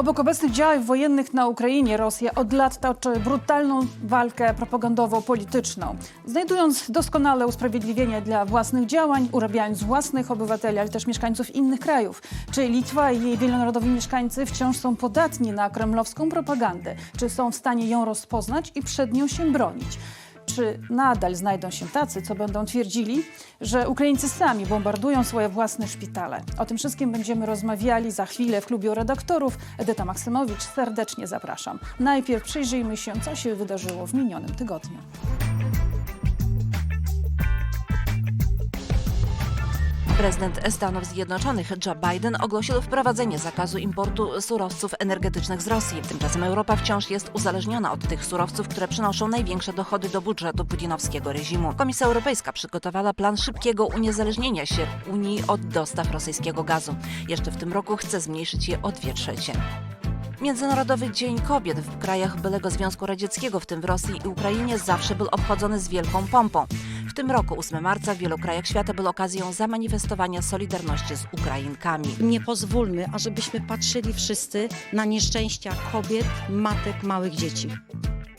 Obok obecnych działań wojennych na Ukrainie Rosja od lat toczy brutalną walkę propagandowo-polityczną, znajdując doskonale usprawiedliwienie dla własnych działań, urabiając własnych obywateli, ale też mieszkańców innych krajów. Czy Litwa i jej wielonarodowi mieszkańcy wciąż są podatni na kremlowską propagandę? Czy są w stanie ją rozpoznać i przed nią się bronić? Czy nadal znajdą się tacy, co będą twierdzili, że Ukraińcy sami bombardują swoje własne szpitale? O tym wszystkim będziemy rozmawiali za chwilę w klubie redaktorów. Edyta Maksymowicz, serdecznie zapraszam. Najpierw przyjrzyjmy się, co się wydarzyło w minionym tygodniu. Prezydent Stanów Zjednoczonych Joe Biden ogłosił wprowadzenie zakazu importu surowców energetycznych z Rosji. Tymczasem Europa wciąż jest uzależniona od tych surowców, które przynoszą największe dochody do budżetu putinowskiego reżimu. Komisja Europejska przygotowała plan szybkiego uniezależnienia się Unii od dostaw rosyjskiego gazu. Jeszcze w tym roku chce zmniejszyć je o dwie trzecie. Międzynarodowy Dzień Kobiet w krajach byłego Związku Radzieckiego, w tym w Rosji i Ukrainie, zawsze był obchodzony z wielką pompą. W tym roku 8 marca w wielu krajach świata był okazją zamanifestowania solidarności z Ukrainkami. Nie pozwólmy, ażebyśmy patrzyli wszyscy na nieszczęścia kobiet, matek, małych dzieci.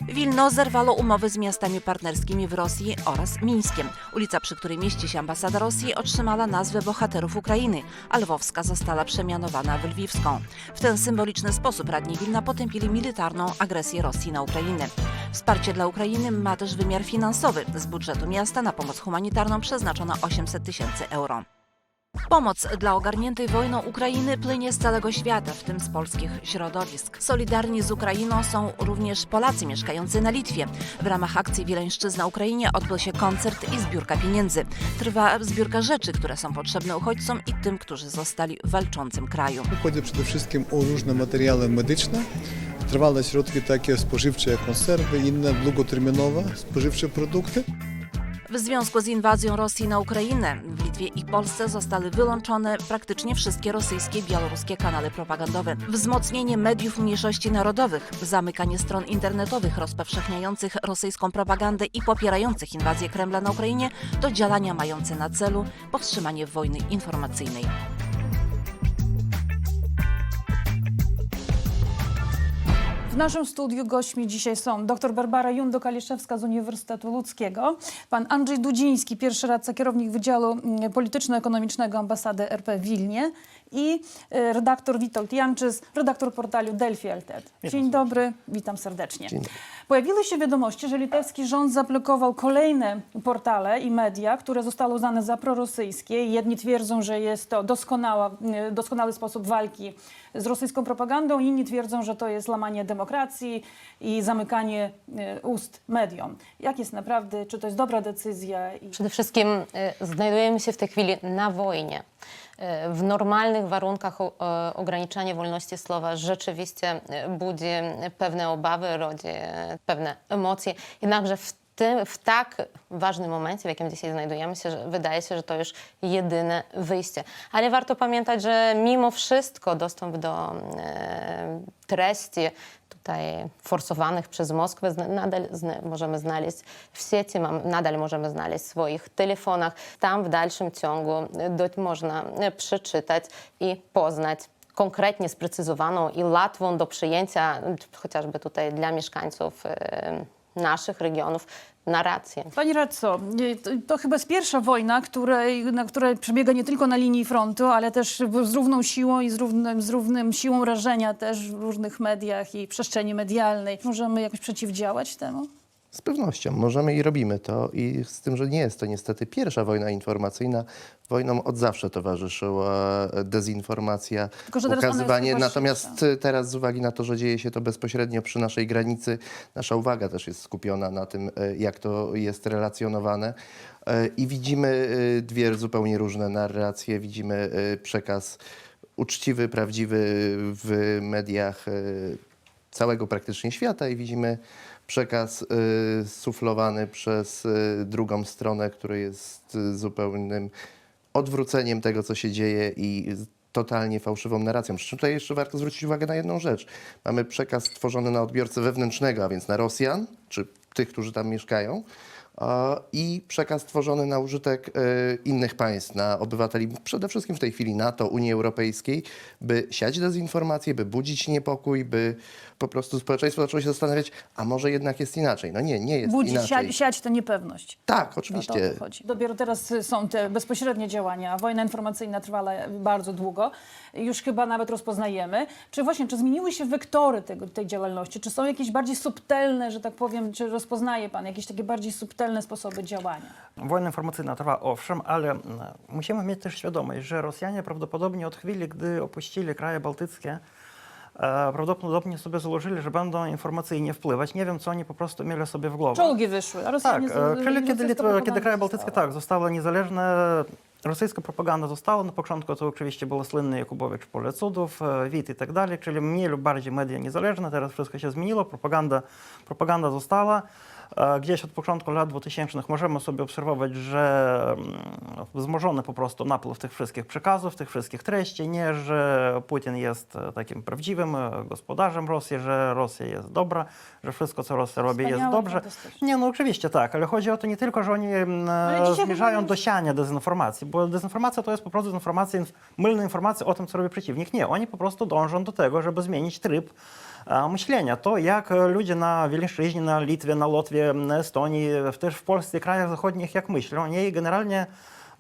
Wilno zerwalo umowy z miastami partnerskimi w Rosji oraz Mińskiem. Ulica, przy której mieści się ambasada Rosji, otrzymała nazwę bohaterów Ukrainy, a Lwowska została przemianowana w Lwiwską. W ten symboliczny sposób radni Wilna potępili militarną agresję Rosji na Ukrainę. Wsparcie dla Ukrainy ma też wymiar finansowy. Z budżetu miasta na pomoc humanitarną przeznaczono 800 tysięcy euro. Pomoc dla ogarniętej wojną Ukrainy płynie z całego świata, w tym z polskich środowisk. Solidarni z Ukrainą są również Polacy mieszkający na Litwie. W ramach akcji Wileńszczyzna na Ukrainie odbył się koncert i zbiórka pieniędzy. Trwa zbiórka rzeczy, które są potrzebne uchodźcom i tym, którzy zostali w walczącym kraju. Chodzi przede wszystkim o różne materiały medyczne, trwałe środki takie spożywcze jak konserwy, inne długoterminowe spożywcze produkty. W związku z inwazją Rosji na Ukrainę w Litwie i Polsce zostały wyłączone praktycznie wszystkie rosyjskie i białoruskie kanały propagandowe. Wzmocnienie mediów mniejszości narodowych, zamykanie stron internetowych rozpowszechniających rosyjską propagandę i popierających inwazję Kremla na Ukrainie to działania mające na celu powstrzymanie wojny informacyjnej. W naszym studiu gośćmi dzisiaj są dr Barbara Jundo-Kaliszewska z Uniwersytetu Łódzkiego, pan Andrzej Dudziński, pierwszy radca kierownik Wydziału mm, Polityczno-Ekonomicznego Ambasady RP w Wilnie i e, redaktor Witold Janczys, redaktor portalu Delphi LTD. Dzień dobry, witam serdecznie. Pojawiły się wiadomości, że litewski rząd zablokował kolejne portale i media, które zostały uznane za prorosyjskie. Jedni twierdzą, że jest to doskonała, e, doskonały sposób walki z rosyjską propagandą, inni twierdzą, że to jest łamanie demokracji i zamykanie e, ust mediom. Jak jest naprawdę, czy to jest dobra decyzja? Przede wszystkim e, znajdujemy się w tej chwili na wojnie. E, W normalnych warunkach e, ograniczanie wolności słowa rzeczywiście e, budzi pewne obawy, rodzi pewne emocje. Jednakże w, tym, w tak ważnym momencie, w jakim dzisiaj znajdujemy się, że wydaje się, że to już jedyne wyjście. Ale warto pamiętać, że mimo wszystko dostęp do e, treści tutaj forsowanych przez Moskwę nadal zna, możemy znaleźć w sieci, mam, nadal możemy znaleźć w swoich telefonach. Tam w dalszym ciągu e, można e, przeczytać i poznać konkretnie sprecyzowaną i łatwą do przyjęcia, chociażby tutaj dla mieszkańców e, naszych regionów, narrację. Pani Radco, nie, to, chyba jest pierwsza wojna, której, na, która przebiega nie tylko na linii frontu, ale też z równą siłą i z równym, z równym siłą rażenia też w różnych mediach i przestrzeni medialnej. Możemy jakoś przeciwdziałać temu? Z pewnością możemy i robimy to i z tym, że nie jest to niestety pierwsza wojna informacyjna. Wojnom od zawsze towarzyszyła dezinformacja, Tylko, że teraz ona jest ukazywanie. chyba Natomiast teraz z uwagi na to, że dzieje się to bezpośrednio przy naszej granicy, nasza uwaga też jest skupiona na tym, y, jak to jest relacjonowane. Y, I widzimy dwie zupełnie różne narracje. Widzimy przekaz uczciwy, prawdziwy w mediach całego praktycznie świata i widzimy przekaz y, suflowany przez y, drugą stronę, który jest y, zupełnym odwróceniem tego, co się dzieje i totalnie fałszywą narracją. Przy czym tutaj jeszcze warto zwrócić uwagę na jedną rzecz. Mamy przekaz tworzony na odbiorcę wewnętrznego, a więc na Rosjan, czy tych, którzy tam mieszkają, i przekaz tworzony na użytek e, innych państw, na obywateli, przede wszystkim w tej chwili NATO, Unii Europejskiej, by siać dezinformację, by budzić niepokój, by po prostu społeczeństwo zaczęło się zastanawiać, a może jednak jest inaczej. No nie, nie jest Budzić, inaczej. siać, siać tę niepewność. Tak, oczywiście. Dopiero teraz są te bezpośrednie działania. Wojna informacyjna trwała bardzo długo. Już chyba nawet rozpoznajemy. Czy właśnie, czy zmieniły się wektory tego, tej działalności? Czy są jakieś bardziej subtelne, że tak powiem, czy rozpoznaje Pan jakieś takie bardziej subtelne sposoby działania? Wojna informacyjna trwa owszem, ale mm, musimy mieć też świadomość, że Rosjanie prawdopodobnie od chwili, gdy opuścili kraje bałtyckie, e, prawdopodobnie sobie założyli, że będą informacyjnie wpływać. Nie wiem, co oni po prostu mieli sobie w głowie. Czołgi wyszły, a Tak, Rosjanie... z- e, czyli kiedy, Litwa, kiedy kraje bałtyckie tak, zostały niezależne, rosyjska propaganda została, na początku to oczywiście był słynny Jakubowicz, Pole Cudów, e, WIT i tak dalej, czyli mieli bardziej media niezależne, teraz wszystko się zmieniło, propaganda, propaganda została. Gdzieś od początku lat 2000 możemy sobie obserwować, że mm, wzmożony po prostu napływ tych wszystkich przekazów, tych wszystkich treści, nie, że Putin jest e, takim prawdziwym e, gospodarzem Rosji, że Rosja jest dobra, że wszystko, co Rosja robi, jest dobrze. Nie, no oczywiście tak, ale chodzi o to nie tylko, że oni mm, dzisiaj zmierzają do siania dezinformacji, bo dezinformacja to jest po prostu dezinformacja, inf- mylna informacja o tym, co robi przeciwnik. Nie, oni po prostu dążą do tego, żeby zmienić tryb jak e, ludzie na Wileńszczyźnie, na Litwie, na Łotwie, na Estonii, w- też w Polsce, krajach zachodnich, jak myślą. Oni generalnie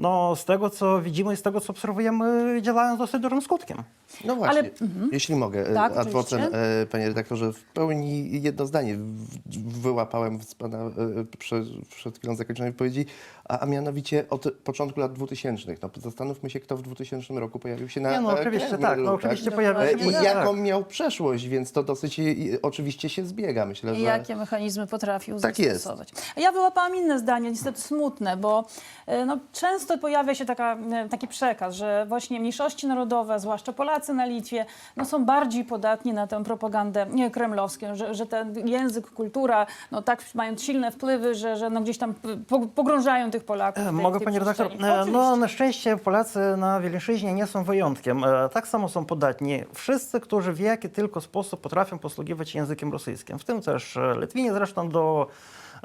no, z tego, co widzimy i z tego, co obserwujemy, działają z dosyć dużym skutkiem. No właśnie, Ale- jeśli mogę, Tak, tak, oczywiście. e, panie redaktorze, w pełni jedno zdanie w- wyłapałem z pana e, przed, przed chwilą zakończonej wypowiedzi, a, a mianowicie od początku lat 2000. No, zastanówmy się, kto w 2000 roku pojawił się na Nie, no e, oczywiście Kremlu, tak, no oczywiście pojawia E, się... I tak. jaką miał przeszłość, więc to dosyć e, oczywiście się zbiega, myślę, I że... jakie mechanizmy potrafił Tak jest. zastosować. Ja wyłapałam inne zdanie, niestety smutne, bo e, no, często pojawia się taka, e, taki przekaz, że właśnie mniejszości narodowe, zwłaszcza Polacy na Litwie, no, są bardziej podatni na tę propagandę nie, kremlowską, że, że ten język, kultura no, tak mają silne wpływy, że, że no, gdzieś tam po- pogrążają tych Polaków. w tej- Mogę, tej panie redaktor, e, no Oczywiście. na szczęście Polacy na Wileńszczyźnie nie są wyjątkiem. E, Tak samo są podatni wszyscy, którzy w jaki tylko sposób potrafią posługiwać się językiem rosyjskim. W tym też e, Litwinie zresztą do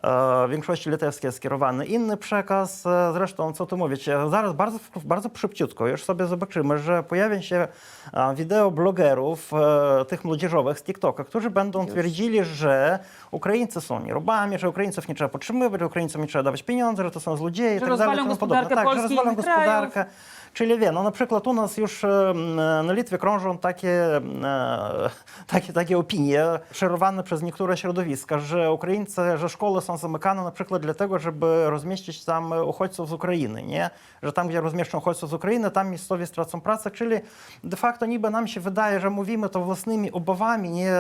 e, większości litewskiej jest skierowany inny przekaz. E, Zresztą, co tu mówić, zaraz bardzo, bardzo szybciutko już sobie zobaczymy, że pojawią się e, wideo blogerów, tych młodzieżowych z TikToka, którzy będą twierdzili, że Ukraińcy są nierobami, że Ukraińców nie trzeba podtrzymywać, że Ukraińcom nie trzeba dawać pieniądze, że to są złodzieje i tak dalej. rozwalą tomu podobne. gospodarkę Tak, że rozwalą krajów. Wie, no na przykład u nas już e, na Litwie krążą takie, e, takie, takie opinie szerowane przez niektóre środowiska, że Ukraińcy, że szkoły są zamykane na przykład dlatego, żeby rozmieścić tam uchodźców z Ukrainy, nie? Że tam, gdzie rozmieszczą uchodźców z Ukrainy, tam miejscowi stracą pracę, czyli de facto niby nam się wydaje, że mówimy to własnymi obawami, nie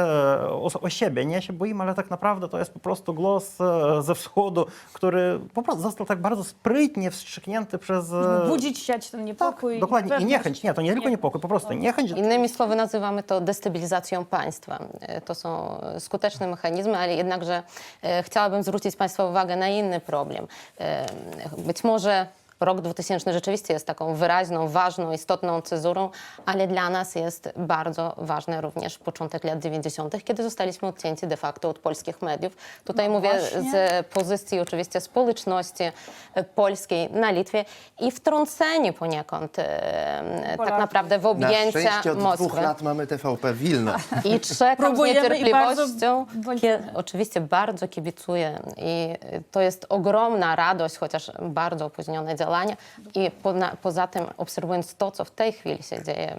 o, o siebie, nie się boimy, ale tak naprawdę to jest po prostu głos e, ze wschodu, który po prostu został tak bardzo sprytnie wstrzyknięty przez... e, Budzić, siać ten niepokój. Tak, dokładnie. I niechęć. Nie, to nie tylko niepokój, po prostu niechęć. Innymi słowy nazywamy to destabilizacją państwa. E, To są skuteczne mechanizmy, ale jednakże e, chciałabym zwrócić Państwa uwagę na inny problem. E, Być może rok 2000 rzeczywiście jest taką wyraźną, ważną, istotną cezurą, ale dla nas jest bardzo ważny również początek lat 90., kiedy zostaliśmy odcięci de facto od polskich mediów. Tutaj No mówię właśnie. z pozycji oczywiście społeczności e, polskiej na Litwie i wtrącenie poniekąd e, tak Polaków. naprawdę w Na objęcia szczęście od dwóch Moskwy. lat mamy TVP Wilno. I czekam z bardzo niecierpliwością. Kie- oczywiście bardzo kibicuję i to jest ogromna radość, chociaż bardzo opóźnione działania. I po, na, poza tym, obserwując to, co w tej chwili się dzieje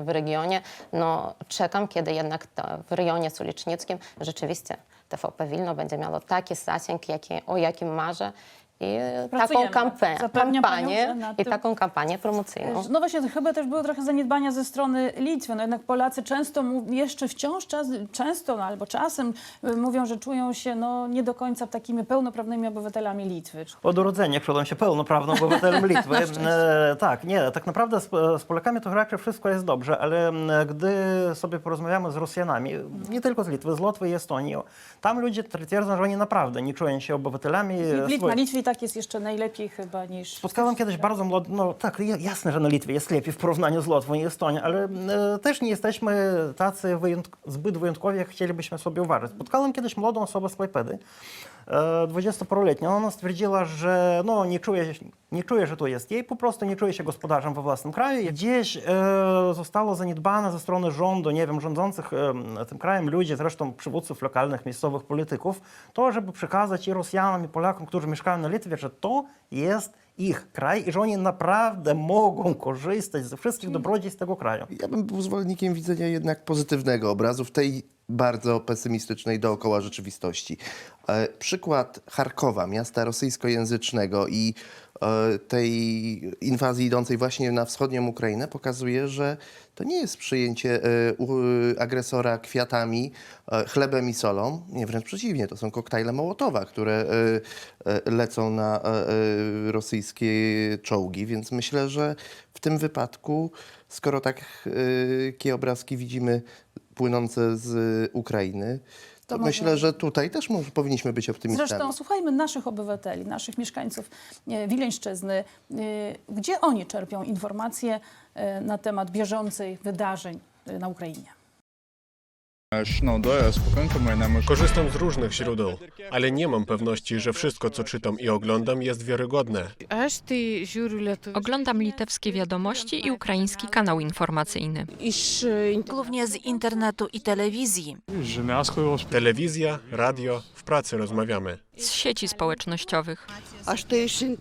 w regionie, no czekam, kiedy jednak to w rejonie solicznickim rzeczywiście TVP Wilno będzie miało taki zasięg, jaki, o jakim marzę. I taką panią, że kampanię i tym- taką kampanię promocyjną. No właśnie, to chyba też były trochę zaniedbania ze strony Litwy. No jednak Polacy często, mów- jeszcze wciąż czas, często no, albo czasem y, mówią, że czują się no, nie do końca takimi pełnoprawnymi obywatelami Litwy. Od urodzenia czułem się pełnoprawnym obywatelem Litwy. E, tak, nie, tak naprawdę z, z Polakami to raczej wszystko jest dobrze, ale m, gdy sobie porozmawiamy z Rosjanami, nie tylko z Litwy, z Łotwy i Estonii, tam ludzie twierdzą, że oni naprawdę nie czują się obywatelami. Lit- swojej- Na Litwie i tak tak jest jeszcze najlepiej chyba niż... Spotkałem kiedyś bardzo młody, no tak, jasne, że na Litwie jest lepiej w porównaniu z Łotwą i Estonią, ale e, też nie jesteśmy tacy wyjątk zbyt wyjątkowi, jak chcielibyśmy sobie uważać. Spotkałem kiedyś młodą osobę z Klejpedy, 20-paroletnia, ona stwierdziła, że no, nie, czuje, nie czuje, że to jest jej, po prostu nie czuje się gospodarzem we własnym kraju. Gdzieś e, zostało zaniedbane ze strony rządu, nie wiem, rządzących e, tym krajem ludzi, zresztą przywódców lokalnych, miejscowych polityków, to, żeby przekazać i Rosjanom, i Polakom, którzy mieszkają na Litwie, że to jest ich kraj i że oni naprawdę mogą korzystać ze wszystkich dobrodziejstw tego kraju. Ja bym był zwolennikiem widzenia jednak pozytywnego obrazu w tej bardzo pesymistycznej dookoła rzeczywistości. E, przykład Charkowa, miasta rosyjskojęzycznego i tej inwazji idącej właśnie na wschodnią Ukrainę pokazuje, że to nie jest przyjęcie e, agresora kwiatami, e, chlebem i solą. Nie, wręcz przeciwnie, to są koktajle Mołotowa, które e, e, lecą na e, e, rosyjskie czołgi, więc myślę, że w tym wypadku, skoro tak e, takie obrazki widzimy płynące z Ukrainy, to, myślę, może- że tutaj też może, powinniśmy być optymistami. Zresztą słuchajmy naszych obywateli, naszych mieszkańców e, Wileńszczyzny, e, gdzie oni czerpią informacje e, na temat bieżących wydarzeń na Ukrainie. Pakankamai nemažai. Korzystam z różnych źródeł, ale nie mam pewności, że wszystko, co czytam i oglądam, jest wiarygodne. Aš tai žiūriu lietuvių. Oglądam litewskie wiadomości i ukraiński kanał informacyjny. Iš e, Głównie z internetu i telewizji. Telewizja, radio, w pracy rozmawiamy. Z sieci społecznościowych.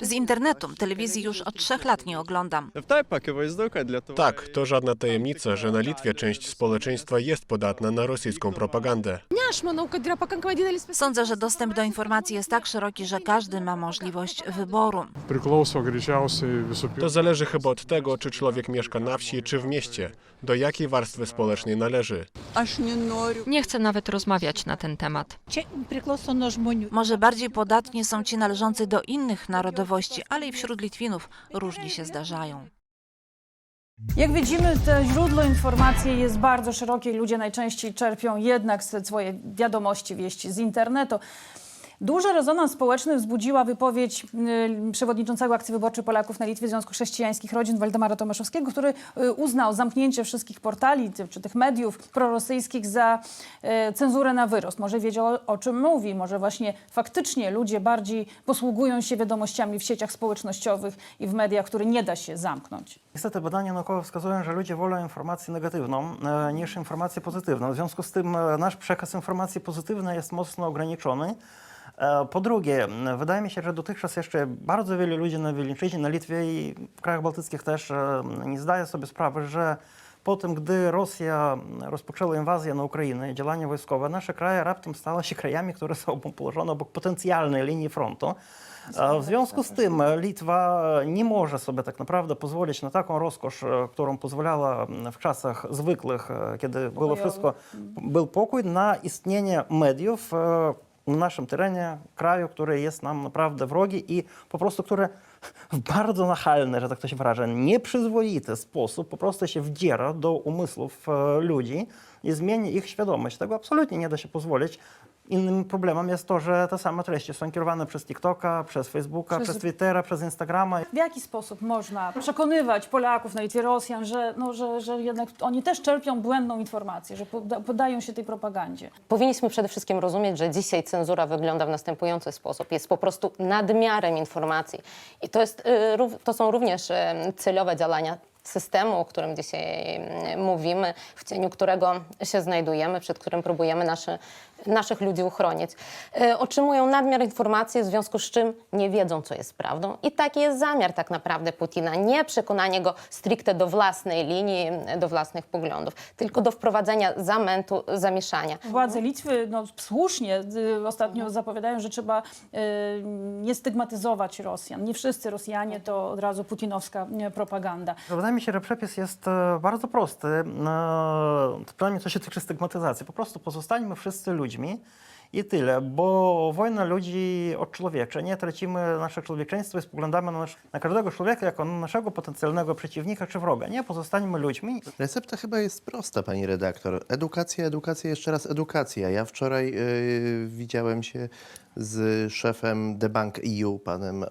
Z internetu. Telewizji już od trzech lat nie oglądam. Tak, to żadna tajemnica, że na Litwie część społeczeństwa jest podatna na rosyjską propagandę. Sądzę, że dostęp do informacji jest tak szeroki, że każdy ma możliwość wyboru. To zależy chyba od tego, czy człowiek mieszka na wsi czy w mieście, do jakiej warstwy społecznej należy. Nie chcę nawet rozmawiać na ten temat. Może bardziej podatni są ci należący do innych narodowości, ale i wśród Litwinów różnie się zdarzają. Jak widzimy, to źródło informacji jest bardzo szerokie i ludzie najczęściej czerpią jednak swoje wiadomości, wieści z internetu. Duży rezonans społeczny wzbudziła wypowiedź y, przewodniczącego Akcji Wyborczej Polaków na Litwie Związku Chrześcijańskich Rodzin Waldemara Tomaszowskiego, który y, uznał zamknięcie wszystkich portali czy tych mediów prorosyjskich za y, cenzurę na wyrost. Może wiedział o, o czym mówi, może właśnie faktycznie ludzie bardziej posługują się wiadomościami w sieciach społecznościowych i w mediach, które nie da się zamknąć. Niestety badania naukowe wskazują, że ludzie wolą informację negatywną e, niż informację pozytywną. W związku z tym e, nasz przekaz informacji pozytywnej jest mocno ograniczony. E, Po drugie, wydaje mi się, że dotychczas jeszcze bardzo wielu ludzi na Wileńszczyźnie, na Litwie i w krajach bałtyckich też e, nie zdaje sobie sprawy, że po tym, gdy Rosja rozpoczęła inwazję na Ukrainę, działania wojskowe, nasze kraje raptem stały się krajami, które są położone obok potencjalnej linii frontu. E, W związku z tym Litwa nie może sobie tak naprawdę pozwolić na taką rozkosz, którą pozwalała w czasach zwykłych, kiedy było wszystko, był pokój na istnienie mediów na naszym terenie, kraju, który jest nam naprawdę wrogi i po prostu, które w bardzo nachalny, że tak to się wyrażę, nieprzyzwoity sposób po prostu się wdziera do umysłów e, ludzi i zmienia ich świadomość. Tego absolutnie nie da się pozwolić. Innym problemem jest to, że te same treści są kierowane przez TikToka, przez Facebooka, Przez- przez, Twittera, przez Instagrama. W jaki sposób można przekonywać Polaków, na Litwie Rosjan, że, no, że, że jednak oni też czerpią błędną informację, że poda, podają się tej propagandzie? Powinniśmy przede wszystkim rozumieć, że dzisiaj cenzura wygląda w następujący sposób. Jest po prostu nadmiarem informacji. I to, jest, y, to są również y, celowe działania systemu, o którym dzisiaj y, mówimy, w cieniu którego się znajdujemy, przed którym próbujemy nasze, naszych ludzi uchronić. Y, Otrzymują nadmiar informacji, w związku z czym nie wiedzą, co jest prawdą. I taki jest zamiar tak naprawdę Putina. Nie przekonanie go stricte do własnej linii, do własnych poglądów, tylko do wprowadzenia zamętu, zamieszania. Władze Litwy no, słusznie y, ostatnio zapowiadają, że trzeba y, nie stygmatyzować Rosjan. Nie wszyscy Rosjanie to od razu putinowska propaganda. Wydaje mi się, że przepis jest e, bardzo prosty, e, przynajmniej co się tyczy stygmatyzacji. Po prostu pozostańmy wszyscy ludźmi I tyle, bo wojna ludzi odczłowiecza. Nie tracimy nasze człowieczeństwo i spoglądamy na, nasz, na każdego człowieka jako na naszego potencjalnego przeciwnika czy wroga. Nie, pozostaniemy ludźmi. Recepta chyba jest prosta, pani redaktor. Edukacja, edukacja, jeszcze raz edukacja. Ja wczoraj y, widziałem się z szefem The Bank EU, panem e,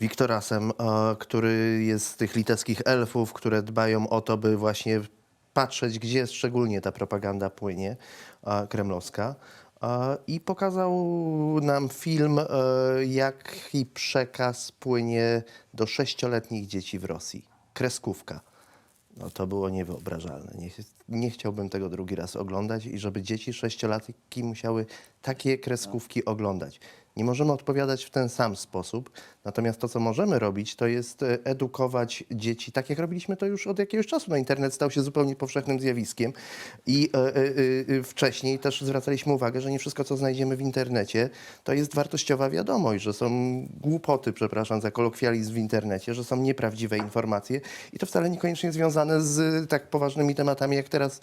Wiktorasem, e, który jest z tych litewskich elfów, które dbają o to, by właśnie patrzeć, gdzie szczególnie ta propaganda płynie, kremlowska. I pokazał nam film, e, jaki przekaz płynie do sześcioletnich dzieci w Rosji. Kreskówka. No to było niewyobrażalne. Nie, nie chciałbym tego drugi raz oglądać i żeby dzieci sześciolatki musiały takie kreskówki oglądać. Nie możemy odpowiadać w ten sam sposób, natomiast to, co możemy robić, to jest e, edukować dzieci, tak jak robiliśmy to już od jakiegoś czasu. No, internet stał się zupełnie powszechnym zjawiskiem i e, e, wcześniej też zwracaliśmy uwagę, że nie wszystko, co znajdziemy w internecie, to jest wartościowa wiadomość, że są głupoty, przepraszam za kolokwializm w internecie, że są nieprawdziwe informacje i to wcale niekoniecznie związane z tak poważnymi tematami, jak teraz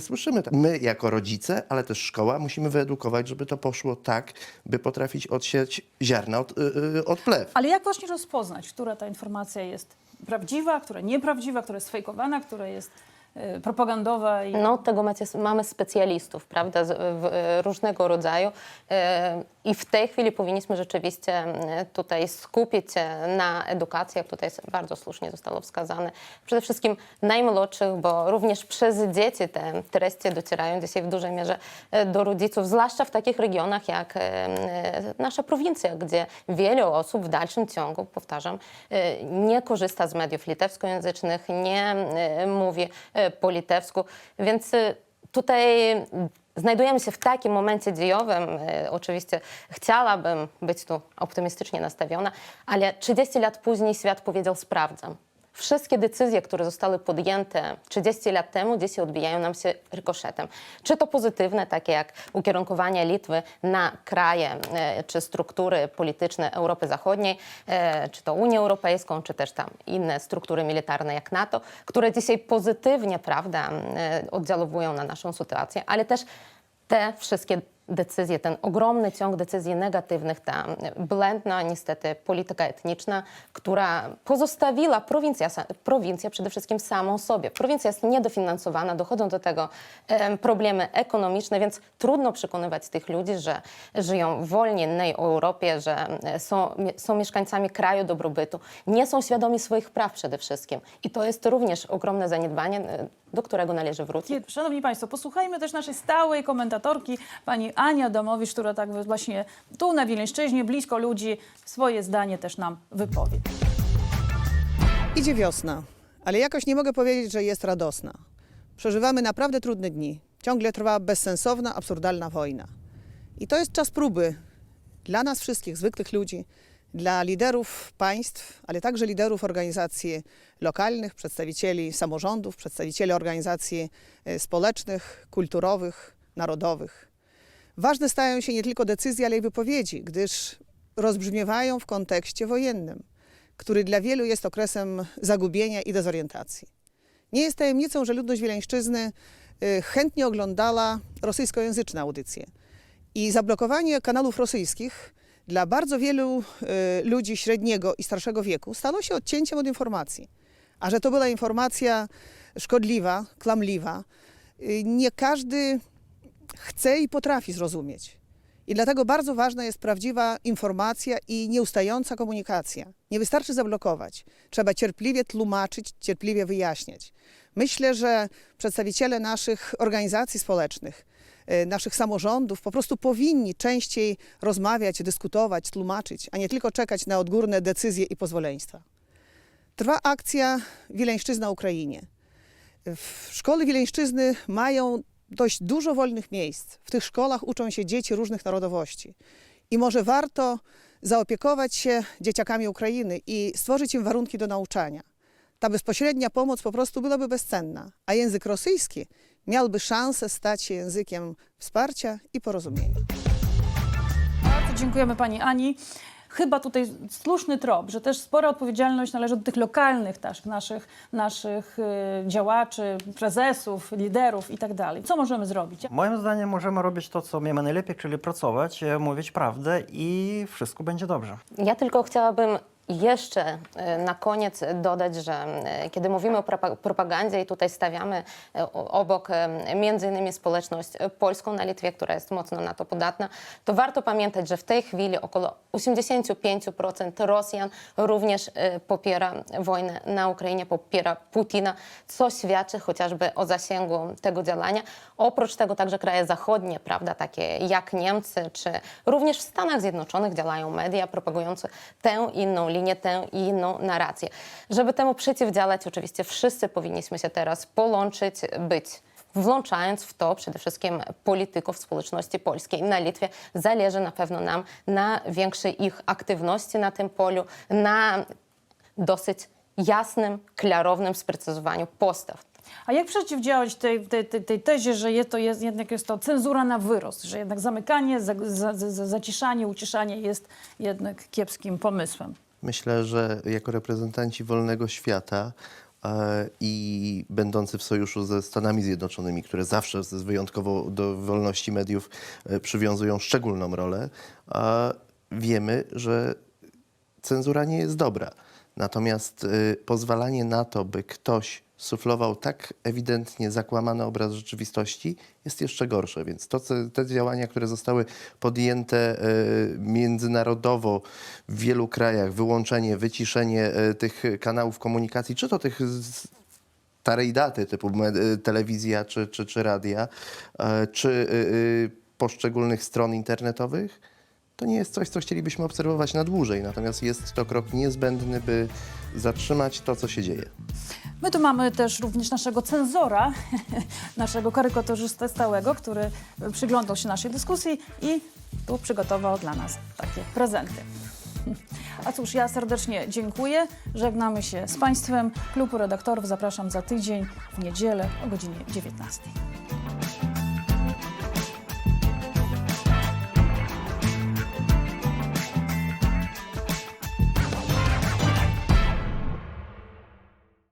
słyszymy. My jako rodzice, ale też szkoła musimy wyedukować, żeby to poszło tak, by potrafić odsiać ziarna od, e, e, od plew. Ale jak właśnie rozpoznać, która ta informacja jest prawdziwa, która nieprawdziwa, która jest fejkowana, która jest e, propagandowa? I... No, od tego macie, mamy specjalistów, prawda, z, w, różnego rodzaju. E, I w tej chwili powinniśmy rzeczywiście e, tutaj skupić się na edukacji, jak tutaj bardzo słusznie zostało wskazane. Przede wszystkim najmłodszych, bo również przez dzieci te treści docierają dzisiaj w dużej mierze e, do rodziców, zwłaszcza w takich regionach jak e, e, nasza prowincja, gdzie wiele osób w dalszym ciągu, powtarzam, nie korzysta z mediów litewskojęzycznych, nie mówi po litewsku, więc tutaj znajdujemy się w takim momencie dziejowym. E, Oczywiście chciałabym być tu optymistycznie nastawiona, ale 30 lat później świat powiedział sprawdzam. Wszystkie decyzje, które zostały podjęte 30 lat temu, dzisiaj odbijają nam się rykoszetem. Czy to pozytywne, takie jak ukierunkowanie Litwy na kraje e, czy struktury polityczne Europy Zachodniej, e, czy to Unię Europejską, czy też tam inne struktury militarne jak NATO, które dzisiaj pozytywnie, prawda, e, oddziaływują na naszą sytuację, ale też te wszystkie decyzje, ten ogromny ciąg decyzji negatywnych, ta błędna niestety polityka etniczna, która pozostawiła prowincja, prowincję przede wszystkim samą sobie. Prowincja jest niedofinansowana, dochodzą do tego em, problemy ekonomiczne, więc trudno przekonywać tych ludzi, że żyją w wolnej Europie, że są, są mieszkańcami kraju dobrobytu, nie są świadomi swoich praw przede wszystkim. I to jest również ogromne zaniedbanie, do którego należy wrócić. Szanowni Państwo, posłuchajmy też naszej stałej komentatorki, pani Ania Domowicz, która tak właśnie tu na Wileńszczyźnie, blisko ludzi, swoje zdanie też nam wypowie. Idzie wiosna, ale jakoś nie mogę powiedzieć, że jest radosna. Przeżywamy naprawdę trudne dni. Ciągle trwa bezsensowna, absurdalna wojna. I to jest czas próby dla nas wszystkich, zwykłych ludzi, dla liderów państw, ale także liderów organizacji lokalnych, przedstawicieli samorządów, przedstawicieli organizacji e, społecznych, kulturowych, narodowych. Ważne stają się nie tylko decyzje, ale i wypowiedzi, gdyż rozbrzmiewają w kontekście wojennym, który dla wielu jest okresem zagubienia i dezorientacji. Nie jest tajemnicą, że ludność Wileńszczyzny y, chętnie oglądała rosyjskojęzyczne audycje. I zablokowanie kanałów rosyjskich dla bardzo wielu y, ludzi średniego i starszego wieku stało się odcięciem od informacji. A że to była informacja szkodliwa, kłamliwa, y, nie każdy chce i potrafi zrozumieć. I dlatego bardzo ważna jest prawdziwa informacja i nieustająca komunikacja. Nie wystarczy zablokować. Trzeba cierpliwie tłumaczyć, cierpliwie wyjaśniać. Myślę, że przedstawiciele naszych organizacji społecznych, naszych samorządów po prostu powinni częściej rozmawiać, dyskutować, tłumaczyć, a nie tylko czekać na odgórne decyzje i pozwoleństwa. Trwa akcja Wileńszczyzna na Ukrainie. W szkoły Wileńszczyzny mają dość dużo wolnych miejsc. W tych szkołach uczą się dzieci różnych narodowości. I może warto zaopiekować się dzieciakami Ukrainy i stworzyć im warunki do nauczania. Ta bezpośrednia pomoc po prostu byłaby bezcenna, a język rosyjski miałby szansę stać się językiem wsparcia i porozumienia. Bardzo dziękujemy pani Ani. chyba tutaj słuszny trop, że też spora odpowiedzialność należy do tych lokalnych też, naszych, naszych y, działaczy, prezesów, liderów i tak dalej. Co możemy zrobić? Moim zdaniem możemy robić to, co umiemy najlepiej, czyli pracować, e, mówić prawdę i wszystko będzie dobrze. Ja tylko chciałabym jeszcze e, na koniec dodać, że e, kiedy mówimy o propa- propagandzie i tutaj stawiamy e, obok między innymi społeczność polską na Litwie, która jest mocno na to podatna, to warto pamiętać, że w tej chwili około 85% Rosjan również popiera wojnę na Ukrainie, popiera Putina, co świadczy chociażby o zasięgu tego działania. Oprócz tego także kraje zachodnie, prawda, takie jak Niemcy, czy również w Stanach Zjednoczonych działają media propagujące tę inną linię, tę inną narrację. Żeby temu przeciwdziałać, oczywiście wszyscy powinniśmy się teraz połączyć, być włączając w to przede wszystkim polityków społeczności polskiej na Litwie. Zależy na pewno nam na większej ich aktywności na tym polu, na dosyć jasnym, klarownym sprecyzowaniu postaw. A jak przeciwdziałać tej, tej, tej, tej tezie, że jest to jest, jednak jest to cenzura na wyrost, że jednak zamykanie, za, za, za, zaciszanie, uciszanie jest jednak kiepskim pomysłem? Myślę, że jako reprezentanci wolnego świata e, i będący w sojuszu ze Stanami Zjednoczonymi, które zawsze z- wyjątkowo do wolności mediów e, przywiązują szczególną rolę, e, wiemy, że cenzura nie jest dobra. Natomiast pozwalanie na to, by ktoś suflował tak ewidentnie zakłamany obraz rzeczywistości, jest jeszcze gorsze. Więc to, te działania, które zostały podjęte y, międzynarodowo w wielu krajach, wyłączenie, wyciszenie y, tych kanałów komunikacji, czy to tych starej daty typu y, telewizja czy, czy, czy radia, e, czy poszczególnych stron internetowych, to nie jest coś, co chcielibyśmy obserwować na dłużej. Natomiast jest to krok niezbędny, by zatrzymać to, co się dzieje. My tu mamy też również naszego cenzora, naszego karykaturzystę stałego, który przyglądał się naszej dyskusji i tu przygotował dla nas takie prezenty. A cóż, ja serdecznie dziękuję. Żegnamy się z Państwem. Klubu redaktorów zapraszam za tydzień w niedzielę o godzinie 19.